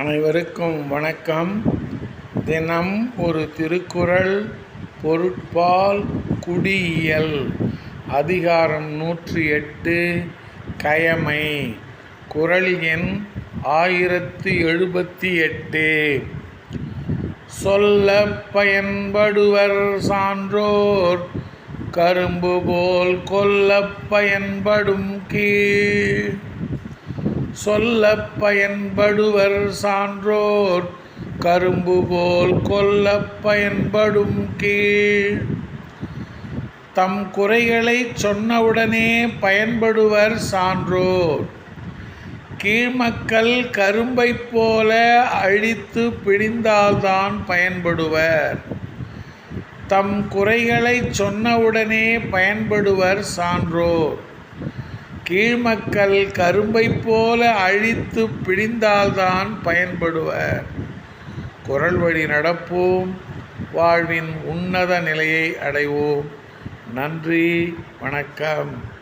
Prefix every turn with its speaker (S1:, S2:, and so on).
S1: அனைவருக்கும் வணக்கம். தினம் ஒரு திருக்குறள் பொருட்பால் குடியியல் அதிகாரம் நூற்றி எட்டு கயமை குரல் எண் ஆயிரத்து எழுபத்தி எட்டு. சொல்ல பயன்படுவர் சான்றோர் கரும்பு போல் கொல்ல பயன்படும் கீழ் சொல்ல பயன்படுவர் சான்றோர் கரும்பு போல் கொல்ல பயன்படும் கீழ். தம் குறைகளை சொன்னவுடனே பயன்படுவர் சான்றோர். கீழ்மக்கள் கரும்பைப் போல அழித்து பிடிந்தால்தான் பயன்படுவர். தம் குறைகளை சொன்னவுடனே பயன்படுவர் சான்றோர். கீழ்மக்கள் கரும்பைப் போல அழித்து பிழிந்தால்தான் பயன்படுவர். குரல் வழி நடப்போம். வாழ்வின் உன்னத நிலையை அடைவோம். நன்றி. வணக்கம்.